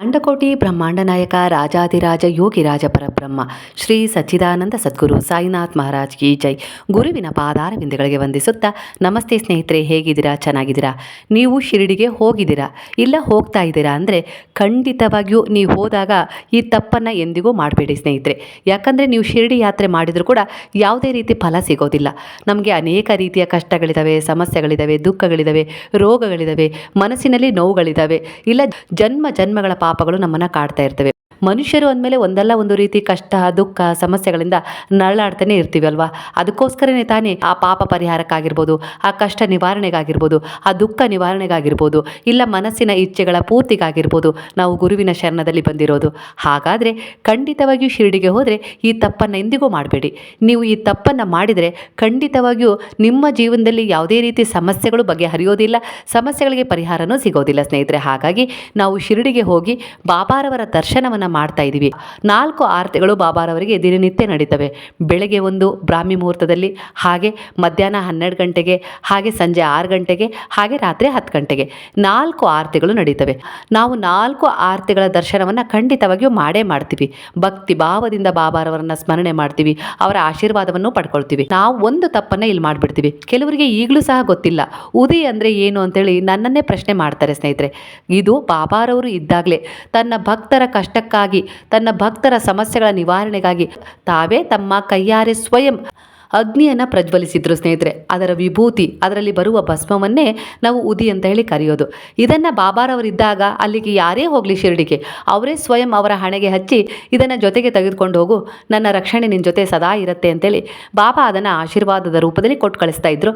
ಅಂಡಕೋಟಿ ಬ್ರಹ್ಮಾಂಡ ನಾಯಕ ರಾಜಾದಿರಾಜ ಯೋಗಿರಾಜ ಪರಬ್ರಹ್ಮ, ಶ್ರೀ ಸಚ್ಚಿದಾನಂದ ಸದ್ಗುರು ಸಾಯಿನಾಥ್ ಮಹಾರಾಜ್ ಕಿ ಜೈ. ಗುರುವಿನ ಪಾದಾರ ಬಿಂದುಗಳಿಗೆ ವಂದಿಸುತ್ತಾ, ನಮಸ್ತೆ ಸ್ನೇಹಿತರೆ, ಹೇಗಿದ್ದೀರಾ? ಚೆನ್ನಾಗಿದ್ದೀರಾ? ನೀವು ಶಿರಡಿಗೆ ಹೋಗಿದ್ದೀರಾ? ಇಲ್ಲ ಹೋಗ್ತಾ ಇದ್ದೀರಾ ಅಂದರೆ ಖಂಡಿತವಾಗಿಯೂ ನೀವು ಹೋದಾಗ ಈ ತಪ್ಪನ್ನು ಎಂದಿಗೂ ಮಾಡಬೇಡಿ ಸ್ನೇಹಿತರೆ. ಯಾಕಂದರೆ ನೀವು ಶಿರಡಿ ಯಾತ್ರೆ ಮಾಡಿದರೂ ಕೂಡ ಯಾವುದೇ ರೀತಿ ಫಲ ಸಿಗೋದಿಲ್ಲ. ನಮಗೆ ಅನೇಕ ರೀತಿಯ ಕಷ್ಟಗಳಿದ್ದಾವೆ ಸಮಸ್ಯೆಗಳಿದ್ದಾವೆ ದುಃಖಗಳಿದ್ದಾವೆ ರೋಗಗಳಿದ್ದಾವೆ ಮನಸ್ಸಿನಲ್ಲಿ ನೋವುಗಳಿದ್ದಾವೆ ಇಲ್ಲ ಜನ್ಮ ಜನ್ಮಗಳ ಪಾಪಗಳು ನಮ್ಮನ್ನು ಕಾಡ್ತಾ ಇರ್ತವೆ. ಮನುಷ್ಯರು ಅಂದಮೇಲೆ ಒಂದಲ್ಲ ಒಂದು ರೀತಿ ಕಷ್ಟ, ದುಃಖ, ಸಮಸ್ಯೆಗಳಿಂದ ನರಳಾಡ್ತಾನೆ ಇರ್ತೀವಿ ಅಲ್ವಾ? ಅದಕ್ಕೋಸ್ಕರನೇ ತಾನೇ ಆ ಪಾಪ ಪರಿಹಾರಕ್ಕಾಗಿರ್ಬೋದು, ಆ ಕಷ್ಟ ನಿವಾರಣೆಗಾಗಿರ್ಬೋದು, ಆ ದುಃಖ ನಿವಾರಣೆಗಾಗಿರ್ಬೋದು, ಇಲ್ಲ ಮನಸ್ಸಿನ ಇಚ್ಛೆಗಳ ಪೂರ್ತಿಗಾಗಿರ್ಬೋದು ನಾವು ಗುರುವಿನ ಶರಣದಲ್ಲಿ ಬಂದಿರೋದು. ಹಾಗಾದರೆ ಖಂಡಿತವಾಗಿಯೂ ಶಿರಡಿಗೆ ಹೋದರೆ ಈ ತಪ್ಪನ್ನು ಎಂದಿಗೂ ಮಾಡಬೇಡಿ. ನೀವು ಈ ತಪ್ಪನ್ನು ಮಾಡಿದರೆ ಖಂಡಿತವಾಗಿಯೂ ನಿಮ್ಮ ಜೀವನದಲ್ಲಿ ಯಾವುದೇ ರೀತಿ ಸಮಸ್ಯೆಗಳು ಬಗೆಹರಿಯೋದಿಲ್ಲ, ಸಮಸ್ಯೆಗಳಿಗೆ ಪರಿಹಾರನೂ ಸಿಗೋದಿಲ್ಲ ಸ್ನೇಹಿತರೆ. ಹಾಗಾಗಿ ನಾವು ಶಿರಡಿಗೆ ಹೋಗಿ ಬಾಬಾರವರ ದರ್ಶನವನ್ನು ಮಾಡ್ತಾ ಇದ್ದೀವಿ ನಾಲ್ಕು ಆರತಿಗಳು ಬಾಬಾರವರಿಗೆ ದಿನನಿತ್ಯ ನಡೀತವೆ. ಬೆಳಗ್ಗೆ ಒಂದು, ಬ್ರಾಹ್ಮಿ ಮುಹೂರ್ತದಲ್ಲಿ, ಹಾಗೆ ಮಧ್ಯಾಹ್ನ ಹನ್ನೆರಡು ಗಂಟೆಗೆ, ಹಾಗೆ ಸಂಜೆ ಆರು ಗಂಟೆಗೆ, ಹಾಗೆ ರಾತ್ರಿ ಹತ್ತು ಗಂಟೆಗೆ ನಾಲ್ಕು ಆರತಿಗಳು ನಡೀತವೆ. ನಾವು ನಾಲ್ಕು ಆರತಿಗಳ ದರ್ಶನವನ್ನು ಖಂಡಿತವಾಗಿಯೂ ಮಾಡೇ ಮಾಡ್ತೀವಿ. ಭಕ್ತಿ ಭಾವದಿಂದ ಬಾಬಾರವರನ್ನ ಸ್ಮರಣೆ ಮಾಡ್ತೀವಿ. ಅವರ ಆಶೀರ್ವಾದವನ್ನು ಪಡ್ಕೊಳ್ತೀವಿ. ನಾವು ಒಂದು ತಪ್ಪನ್ನು ಇಲ್ಲಿ ಮಾಡಿಬಿಡ್ತೀವಿ. ಕೆಲವರಿಗೆ ಈಗಲೂ ಸಹ ಗೊತ್ತಿಲ್ಲ. ಉದಿ ಅಂದರೆ ಏನು ಅಂತೇಳಿ ನನ್ನನ್ನೇ ಪ್ರಶ್ನೆ ಮಾಡ್ತಾರೆ ಸ್ನೇಹಿತರೆ. ಇದು ಬಾಬಾರವರು ಇದ್ದಾಗಲೇ ತನ್ನ ಭಕ್ತರ ಕಷ್ಟಕ್ಕಾಗಿ ತನ್ನ ಭಕ್ತರ ಸಮಸ್ಯೆಗಳ ನಿವಾರಣೆಗಾಗಿ ತಾವೇ ತಮ್ಮ ಕೈಯಾರೆ ಸ್ವಯಂ ಅಗ್ನಿಯನ್ನು ಪ್ರಜ್ವಲಿಸಿದ್ರು ಸ್ನೇಹಿತರೆ. ಅದರ ವಿಭೂತಿ, ಅದರಲ್ಲಿ ಬರುವ ಭಸ್ಮವನ್ನೇ ನಾವು ಉದಿ ಅಂತ ಹೇಳಿ ಕರೆಯೋದು. ಇದನ್ನು ಬಾಬಾರವರಿದ್ದಾಗ ಅಲ್ಲಿಗೆ ಯಾರೇ ಹೋಗಲಿ ಶಿರಡಿಗೆ, ಅವರೇ ಸ್ವಯಂ ಅವರ ಹಣೆಗೆ ಹಚ್ಚಿ ಇದನ್ನು ಜೊತೆಗೆ ತೆಗೆದುಕೊಂಡು ಹೋಗು, ನನ್ನ ರಕ್ಷಣೆ ನಿನ್ನ ಜೊತೆ ಸದಾ ಇರುತ್ತೆ ಅಂತೇಳಿ ಬಾಬಾ ಅದನ್ನು ಆಶೀರ್ವಾದದ ರೂಪದಲ್ಲಿ ಕೊಟ್ಟು ಕಳಿಸ್ತಾ ಇದ್ರು.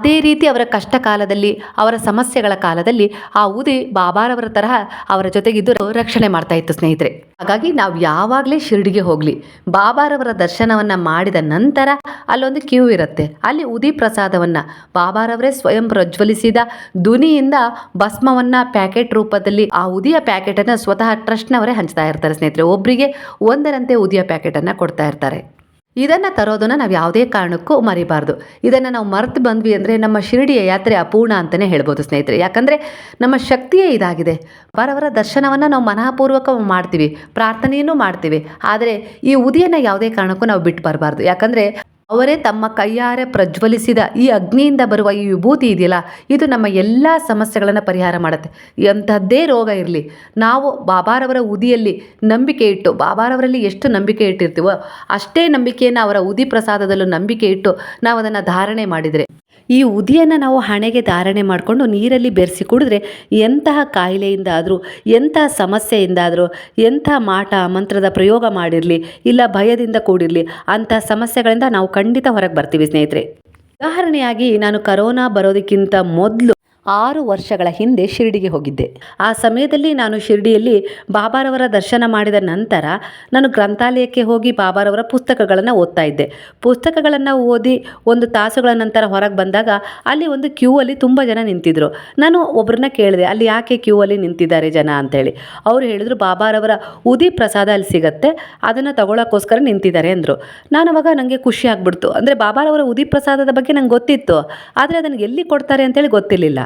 ಅದೇ ರೀತಿ ಅವರ ಕಷ್ಟ ಕಾಲದಲ್ಲಿ ಅವರ ಸಮಸ್ಯೆಗಳ ಕಾಲದಲ್ಲಿ ಆ ಉದಿ ಬಾಬಾರವರ ತರಹ ಅವರ ಜೊತೆಗಿದ್ದು ರಕ್ಷಣೆ ಮಾಡ್ತಾ ಇತ್ತು ಸ್ನೇಹಿತರೆ. ಹಾಗಾಗಿ ನಾವು ಯಾವಾಗಲೇ ಶಿರಡಿಗೆ ಹೋಗಲಿ, ಬಾಬಾರವರ ದರ್ಶನವನ್ನು ಮಾಡಿದ ನಂತರ ಅಲ್ಲೊಂದು ಕ್ಯೂ ಇರುತ್ತೆ. ಅಲ್ಲಿ ಉದಿ ಪ್ರಸಾದವನ್ನು ಬಾಬಾರವರೇ ಸ್ವಯಂ ಪ್ರಜ್ವಲಿಸಿದ ಧ್ವನಿಯಿಂದ ಭಸ್ಮವನ್ನು ಪ್ಯಾಕೆಟ್ ರೂಪದಲ್ಲಿ ಆ ಉದಿಯ ಪ್ಯಾಕೆಟನ್ನು ಸ್ವತಃ ಟ್ರಸ್ಟ್ನವರೇ ಹಂಚ್ತಾ ಇರ್ತಾರೆ ಸ್ನೇಹಿತರೆ. ಒಬ್ಬರಿಗೆ ಒಂದರಂತೆ ಉದಿಯ ಪ್ಯಾಕೆಟನ್ನು ಕೊಡ್ತಾ ಇರ್ತಾರೆ. ಇದನ್ನು ತರೋದನ್ನು ನಾವು ಯಾವುದೇ ಕಾರಣಕ್ಕೂ ಮರಿಬಾರ್ದು. ಇದನ್ನು ನಾವು ಮರೆತು ಬಂದ್ವಿ ಅಂದರೆ ನಮ್ಮ ಶಿರಡಿಯ ಯಾತ್ರೆ ಅಪೂರ್ಣ ಅಂತಲೇ ಹೇಳ್ಬೋದು ಸ್ನೇಹಿತರೆ. ಯಾಕಂದರೆ ನಮ್ಮ ಶಕ್ತಿಯೇ ಇದಾಗಿದೆ. ಪರವರ ದರ್ಶನವನ್ನು ನಾವು ಮನಃಪೂರ್ವಕ ಮಾಡ್ತೀವಿ, ಪ್ರಾರ್ಥನೆಯನ್ನು ಮಾಡ್ತೀವಿ. ಆದರೆ ಈ ಉದಿಯನ್ನು ಯಾವುದೇ ಕಾರಣಕ್ಕೂ ನಾವು ಬಿಟ್ಟು ಬರಬಾರ್ದು. ಯಾಕಂದರೆ ಅವರೇ ತಮ್ಮ ಕೈಯಾರೆ ಪ್ರಜ್ವಲಿಸಿದ ಈ ಅಗ್ನಿಯಿಂದ ಬರುವ ಈ ವಿಭೂತಿ ಇದೆಯಲ್ಲ, ಇದು ನಮ್ಮ ಎಲ್ಲ ಸಮಸ್ಯೆಗಳನ್ನು ಪರಿಹಾರ ಮಾಡುತ್ತೆ. ಎಂಥದ್ದೇ ರೋಗ ಇರಲಿ, ನಾವು ಬಾಬಾರವರ ಉದಿಯಲ್ಲಿ ನಂಬಿಕೆ ಇಟ್ಟು, ಬಾಬಾರವರಲ್ಲಿ ಎಷ್ಟು ನಂಬಿಕೆ ಇಟ್ಟಿರ್ತೀವೋ ಅಷ್ಟೇ ನಂಬಿಕೆಯನ್ನು ಅವರ ಉದಿ ಪ್ರಸಾದದಲ್ಲೂ ನಂಬಿಕೆ ಇಟ್ಟು ನಾವು ಅದನ್ನು ಧಾರಣೆ ಮಾಡಿದರೆ ಈ ಉದಿಯನ್ನು ನಾವು ಹಣೆಗೆ ಧಾರಣೆ ಮಾಡಿಕೊಂಡು ನೀರಲ್ಲಿ ಬೆರೆಸಿ ಕುಡಿದ್ರೆ ಎಂತಹ ಕಾಯಿಲೆಯಿಂದಾದರೂ ಎಂತಹ ಸಮಸ್ಯೆಯಿಂದಾದರೂ, ಎಂಥ ಮಾಟ ಮಂತ್ರದ ಪ್ರಯೋಗ ಮಾಡಿರಲಿ, ಇಲ್ಲ ಭಯದಿಂದ ಕೂಡಿರಲಿ ಅಂತಹ ಸಮಸ್ಯೆಗಳಿಂದ ನಾವು ಖಂಡಿತ ಹೊರಗೆ ಬರ್ತೀವಿ ಸ್ನೇಹಿತರೆ. ಉದಾಹರಣೆಯಾಗಿ ನಾನು ಕರೋನಾ ಬರೋದಕ್ಕಿಂತ ಮೊದಲು ಆರು ವರ್ಷಗಳ ಹಿಂದೆ ಶಿರಡಿಗೆ ಹೋಗಿದ್ದೆ. ಆ ಸಮಯದಲ್ಲಿ ನಾನು ಶಿರಡಿಯಲ್ಲಿ ಬಾಬಾರವರ ದರ್ಶನ ಮಾಡಿದ ನಂತರ ನಾನು ಗ್ರಂಥಾಲಯಕ್ಕೆ ಹೋಗಿ ಬಾಬಾರವರ ಪುಸ್ತಕಗಳನ್ನು ಓದ್ತಾ ಇದ್ದೆ. ಪುಸ್ತಕಗಳನ್ನು ಓದಿ ಒಂದು ತಾಸುಗಳ ನಂತರ ಹೊರಗೆ ಬಂದಾಗ ಅಲ್ಲಿ ಒಂದು ಕ್ಯೂ ಅಲ್ಲಿ ತುಂಬ ಜನ ನಿಂತಿದ್ರು. ನಾನು ಒಬ್ಬರನ್ನ ಕೇಳಿದೆ, ಅಲ್ಲಿ ಯಾಕೆ ಕ್ಯೂ ಅಲ್ಲಿ ನಿಂತಿದ್ದಾರೆ ಜನ ಅಂತೇಳಿ ಅವರು ಹೇಳಿದ್ರು, ಬಾಬಾರವರ ಉದಿ ಪ್ರಸಾದ ಅಲ್ಲಿ ಸಿಗತ್ತೆ, ಅದನ್ನು ತಗೊಳ್ಳೋಕ್ಕೋಸ್ಕರ ನಿಂತಿದ್ದಾರೆ ಅಂದರು. ನಾನು ಅವಾಗ ನನಗೆ ಖುಷಿ ಆಗ್ಬಿಡ್ತು. ಅಂದರೆ ಬಾಬಾರವರ ಉದಿ ಪ್ರಸಾದದ ಬಗ್ಗೆ ನಂಗೆ ಗೊತ್ತಿತ್ತು. ಆದರೆ ಅದನ್ನು ಎಲ್ಲಿ ಕೊಡ್ತಾರೆ ಅಂತೇಳಿ ಗೊತ್ತಿರಲಿಲ್ಲ.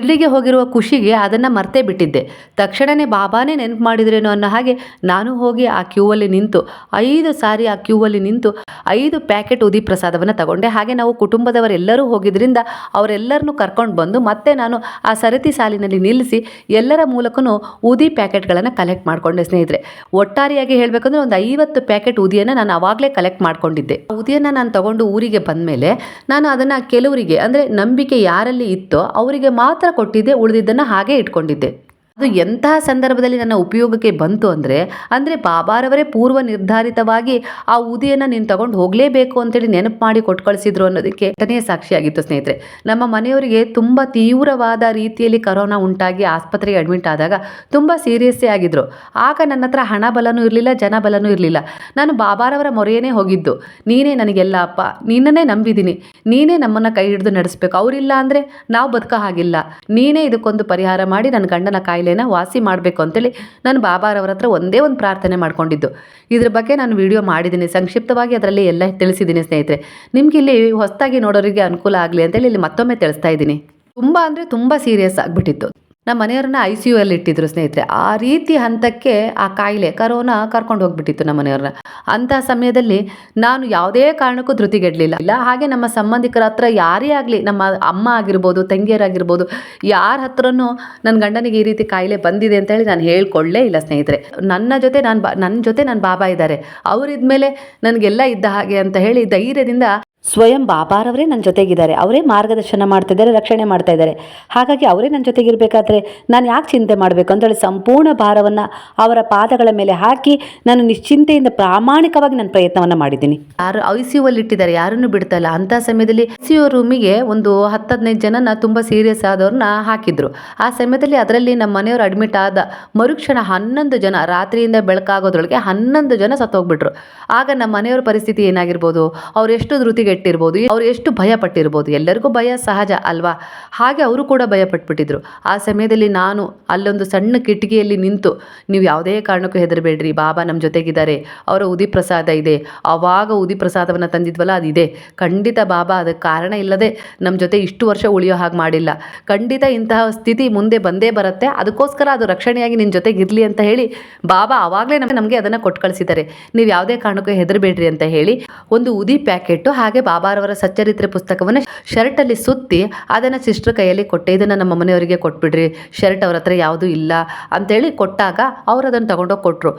ಇಲ್ಲಿಗೆ ಹೋಗಿರುವ ಖುಷಿಗೆ ಅದನ್ನು ಮರ್ತೇ ಬಿಟ್ಟಿದ್ದೆ. ತಕ್ಷಣವೇ ಬಾಬಾನೇ ನೆನಪು ಮಾಡಿದ್ರೇನೋ ಅನ್ನೋ ಹಾಗೆ ನಾನು ಹೋಗಿ ಆ ಕ್ಯೂವಲ್ಲಿ ನಿಂತು, ಐದು ಸಾರಿ ಆ ಕ್ಯೂವಲ್ಲಿ ನಿಂತು, ಐದು ಪ್ಯಾಕೆಟ್ ಉದಿ ಪ್ರಸಾದವನ್ನು ತಗೊಂಡೆ. ಹಾಗೆ ನಾವು ಕುಟುಂಬದವರೆಲ್ಲರೂ ಹೋಗಿದ್ರಿಂದ ಅವರೆಲ್ಲರನ್ನೂ ಕರ್ಕೊಂಡು ಬಂದು ಮತ್ತೆ ನಾನು ಆ ಸರತಿ ಸಾಲಿನಲ್ಲಿ ನಿಲ್ಲಿಸಿ ಎಲ್ಲರ ಮೂಲಕನೂ ಉದಿ ಪ್ಯಾಕೆಟ್ಗಳನ್ನು ಕಲೆಕ್ಟ್ ಮಾಡಿಕೊಂಡೆ ಸ್ನೇಹಿತರೆ. ಒಟ್ಟಾರೆಯಾಗಿ ಹೇಳಬೇಕಂದ್ರೆ ಒಂದು ಐವತ್ತು ಪ್ಯಾಕೆಟ್ ಉದಿಯನ್ನು ನಾನು ಆವಾಗಲೇ ಕಲೆಕ್ಟ್ ಮಾಡಿಕೊಂಡಿದ್ದೆ. ಆ ಉದಿಯನ್ನು ನಾನು ತಗೊಂಡು ಊರಿಗೆ ಬಂದ ಮೇಲೆ ನಾನು ಅದನ್ನು ಕೆಲವರಿಗೆ, ಅಂದರೆ ನಂಬಿಕೆ ಯಾರಲ್ಲಿ ಇತ್ತೋ ಅವರಿಗೆ ಮಾತ್ರ ಕೊಟ್ಟಿದ್ದೆ ಉಳಿದಿದ್ದನ್ನು ಹಾಗೆ ಇಟ್ಕೊಂಡಿದ್ದೆ. ಅದು ಎಂತಹ ಸಂದರ್ಭದಲ್ಲಿ ನನ್ನ ಉಪಯೋಗಕ್ಕೆ ಬಂತು ಅಂದರೆ ಅಂದರೆ ಬಾಬಾರವರೇ ಪೂರ್ವ ನಿರ್ಧಾರಿತವಾಗಿ ಆ ಉದಿಯನ್ನು ನೀನು ತಗೊಂಡು ಹೋಗಲೇಬೇಕು ಅಂತೇಳಿ ನೆನಪು ಮಾಡಿ ಕೊಟ್ಟು ಕಳಿಸಿದ್ರು ಅನ್ನೋದಕ್ಕೆ ತನೇ ಸಾಕ್ಷಿಯಾಗಿತ್ತು ಸ್ನೇಹಿತರೆ. ನಮ್ಮ ಮನೆಯವರಿಗೆ ತುಂಬ ತೀವ್ರವಾದ ರೀತಿಯಲ್ಲಿ ಕರೋನಾ ಉಂಟಾಗಿ ಆಸ್ಪತ್ರೆಗೆ ಅಡ್ಮಿಟ್ ಆದಾಗ ತುಂಬ ಸೀರಿಯಸ್ಸೇ ಆಗಿದ್ರು. ಆಗ ನನ್ನ ಹತ್ರ ಹಣ ಬಲನೂ ಇರಲಿಲ್ಲ, ಜನ ಬಲನೂ ಇರಲಿಲ್ಲ. ನಾನು ಬಾಬಾರವರ ಮೊರೆಯೇ ಹೋಗಿದ್ದು. ನೀನೇ ನನಗೆಲ್ಲ ಅಪ್ಪ, ನಿನ್ನನ್ನೇ ನಂಬಿದ್ದೀನಿ. ನೀನೇ ನಮ್ಮನ್ನು ಕೈ ಹಿಡಿದು ನಡೆಸಬೇಕು. ಅವರಿಲ್ಲ ಅಂದರೆ ನಾವು ಬದುಕ ಹಾಗಿಲ್ಲ. ನೀನೇ ಇದಕ್ಕೊಂದು ಪರಿಹಾರ ಮಾಡಿ ನನ್ನ ಗಂಡನ ಕಾಯಿಲೆನ ವಾಸಿ ಮಾಡಬೇಕು ಅಂತೇಳಿ ನಾನು ಬಾಬಾರವ್ರ ಹತ್ರ ಒಂದೇ ಒಂದು ಪ್ರಾರ್ಥನೆ ಮಾಡ್ಕೊಂಡಿದ್ದು. ಇದ್ರ ಬಗ್ಗೆ ನಾನು ವಿಡಿಯೋ ಮಾಡಿದ್ದೀನಿ. ಸಂಕ್ಷಿಪ್ತವಾಗಿ ಅದರಲ್ಲಿ ಎಲ್ಲ ತಿಳಿಸಿದ್ದೀನಿ ಸ್ನೇಹಿತರೆ. ನಿಮ್ಗೆ ಇಲ್ಲಿ ಹೊಸದಾಗಿ ನೋಡೋರಿಗೆ ಅನುಕೂಲ ಆಗಲಿ ಅಂತೇಳಿ ಇಲ್ಲಿ ಮತ್ತೊಮ್ಮೆ ತಿಳಿಸ್ತಾ ಇದ್ದೀನಿ. ತುಂಬ ಅಂದರೆ ತುಂಬ ಸೀರಿಯಸ್ ಆಗಿಬಿಟ್ಟಿತ್ತು. ನಮ್ಮ ಮನೆಯವ್ರನ್ನ ಐ ಸಿ ಯು ಅಲ್ಲಿ ಇಟ್ಟಿದ್ರು ಸ್ನೇಹಿತರೆ. ಆ ರೀತಿ ಹಂತಕ್ಕೆ ಆ ಕಾಯಿಲೆ, ಕರೋನಾ ಕರ್ಕೊಂಡು ಹೋಗ್ಬಿಟ್ಟಿತ್ತು ನಮ್ಮ ಮನೆಯವ್ರನ್ನ. ಅಂತಹ ಸಮಯದಲ್ಲಿ ನಾನು ಯಾವುದೇ ಕಾರಣಕ್ಕೂ ಧೃತಿಗೆಡಲಿಲ್ಲ. ಇಲ್ಲ, ಹಾಗೆ ನಮ್ಮ ಸಂಬಂಧಿಕರ ಹತ್ರ ಯಾರೇ ಆಗಲಿ, ನಮ್ಮ ಅಮ್ಮ ಆಗಿರ್ಬೋದು, ತಂಗಿಯರಾಗಿರ್ಬೋದು, ಯಾರ ಹತ್ರನೂ ನನ್ನ ಗಂಡನಿಗೆ ಈ ರೀತಿ ಕಾಯಿಲೆ ಬಂದಿದೆ ಅಂತ ಹೇಳಿ ನಾನು ಹೇಳ್ಕೊಳ್ಳೇ ಇಲ್ಲ ಸ್ನೇಹಿತರೆ. ನನ್ನ ಜೊತೆ ನಾನು ಬಾ, ನನ್ನ ಜೊತೆ ನನ್ನ ಬಾಬಾ ಇದ್ದಾರೆ. ಅವರಿದ್ಮೇಲೆ ನನಗೆಲ್ಲ ಇದ್ದ ಹಾಗೆ ಅಂತ ಹೇಳಿ ಧೈರ್ಯದಿಂದ ಸ್ವಯಂ ಬಾಬಾರವರೇ ನನ್ನ ಜೊತೆಗಿದ್ದಾರೆ. ಅವರೇ ಮಾರ್ಗದರ್ಶನ ಮಾಡ್ತಾ ರಕ್ಷಣೆ ಮಾಡ್ತಾ ಇದ್ದಾರೆ. ಹಾಗಾಗಿ ಅವರೇ ನನ್ನ ಜೊತೆಗಿರಬೇಕಾದ್ರೆ ನಾನು ಯಾಕೆ ಚಿಂತೆ ಮಾಡಬೇಕು? ಅಂತೇಳಿ ಸಂಪೂರ್ಣ ಭಾರವನ್ನು ಅವರ ಪಾದಗಳ ಮೇಲೆ ಹಾಕಿ ನಾನು ನಿಶ್ಚಿಂತೆಯಿಂದ ಪ್ರಾಮಾಣಿಕವಾಗಿ ನನ್ನ ಪ್ರಯತ್ನವನ್ನು ಮಾಡಿದ್ದೀನಿ. ಯಾರು ಐ ಸಿ ಯುಲ್ಲಿ ಇಟ್ಟಿದ್ದಾರೆ ಯಾರನ್ನು ಬಿಡ್ತಾ ಇಲ್ಲ ಅಂಥ ಸಮಯದಲ್ಲಿ ಸಿ ಯು ರೂಮಿಗೆ ಒಂದು ಹತ್ತು ಹದಿನೈದು ಜನನ ತುಂಬ ಸೀರಿಯಸ್ ಆದವ್ರನ್ನ ಹಾಕಿದ್ರು. ಆ ಸಮಯದಲ್ಲಿ ಅದರಲ್ಲಿ ನಮ್ಮ ಮನೆಯವರು ಅಡ್ಮಿಟ್ ಆದ ಮರುಕ್ಷಣ ಹನ್ನೊಂದು ಜನ, ರಾತ್ರಿಯಿಂದ ಬೆಳಕಾಗೋದ್ರೊಳಗೆ ಹನ್ನೊಂದು ಜನ ಸತ್ತೋಗ್ಬಿಟ್ರು. ಆಗ ನಮ್ಮ ಮನೆಯವರ ಪರಿಸ್ಥಿತಿ ಏನಾಗಿರ್ಬೋದು? ಅವ್ರು ಎಷ್ಟು ಧೃತಿಗೆಟ್ಟಿರ್ಬೋದು ಅವ್ರು ಎಷ್ಟು ಭಯ ಪಟ್ಟಿರ್ಬೋದು ಎಲ್ಲರಿಗೂ ಭಯ ಸಹಜ ಅಲ್ವಾ? ಹಾಗೆ ಅವರು ಕೂಡ ಭಯ ಪಟ್ಬಿಟ್ಟಿದ್ರು ಆ ಸಮಯದಲ್ಲಿ ನಾನು ಅಲ್ಲೊಂದು ಸಣ್ಣ ಕಿಟಕಿಯಲ್ಲಿ ನಿಂತು, ನೀವು ಯಾವುದೇ ಕಾರಣಕ್ಕೂ ಹೆದರಬೇಡ್ರಿ, ಬಾಬಾ ನಮ್ಮ ಜೊತೆಗಿದ್ದಾರೆ, ಅವರ ಉದಿ ಪ್ರಸಾದ ಇದೆ, ಆವಾಗ ಉದಿ ಪ್ರಸಾದವನ್ನು ತಂದಿದ್ವಲ್ಲ, ಅದಿದೆ. ಖಂಡಿತ ಬಾಬಾ, ಅದಕ್ಕೆ ಕಾರಣ ಇಲ್ಲದೆ ನಮ್ಮ ಜೊತೆ ಇಷ್ಟು ವರ್ಷ ಉಳಿಯೋ ಹಾಗೆ ಮಾಡಿಲ್ಲ. ಖಂಡಿತ ಇಂತಹ ಸ್ಥಿತಿ ಮುಂದೆ ಬಂದೇ ಬರುತ್ತೆ. ಅದಕ್ಕೋಸ್ಕರ ಅದು ರಕ್ಷಣೆಯಾಗಿ ನಿನ್ನ ಜೊತೆಗಿರಲಿ ಅಂತ ಹೇಳಿ, ಬಾಬಾ ಆವಾಗಲೇ ನಮಗೆ ಅದನ್ನು ಕೊಟ್ಟು ಕಳಿಸಿದ್ದಾರೆ. ನೀವು ಯಾವುದೇ ಕಾರಣಕ್ಕೂ ಹೆದರಬೇಡ್ರಿ ಅಂತ ಹೇಳಿ, ಒಂದು ಉದಿ ಪ್ಯಾಕೆಟು ಹಾಗೆ ಬಾಬಾರವರ ಸಚ್ಚರಿತ್ರೆ ಪುಸ್ತಕವನ್ನು ಶರ್ಟಲ್ಲಿ ಸುತ್ತಿ ಅದನ್ನು ಸಿಸ್ಟರ್ ಕೈಯಲ್ಲಿ ಕೊಟ್ಟೆ, ಇದನ್ನು ನಮ್ಮ ಮನೆಯವರಿಗೆ ಕೊಟ್ಬಿಡ್ರಿ, ಶರ್ಟ್ ಅವ್ರ ಹತ್ರ ಯಾವುದೂ ಇಲ್ಲ ಅಂತೇಳಿ ಕೊಟ್ಟಾಗ ಅವ್ರು ಅದನ್ನು ತಗೊಂಡೋಗಿ ಕೊಟ್ಟರು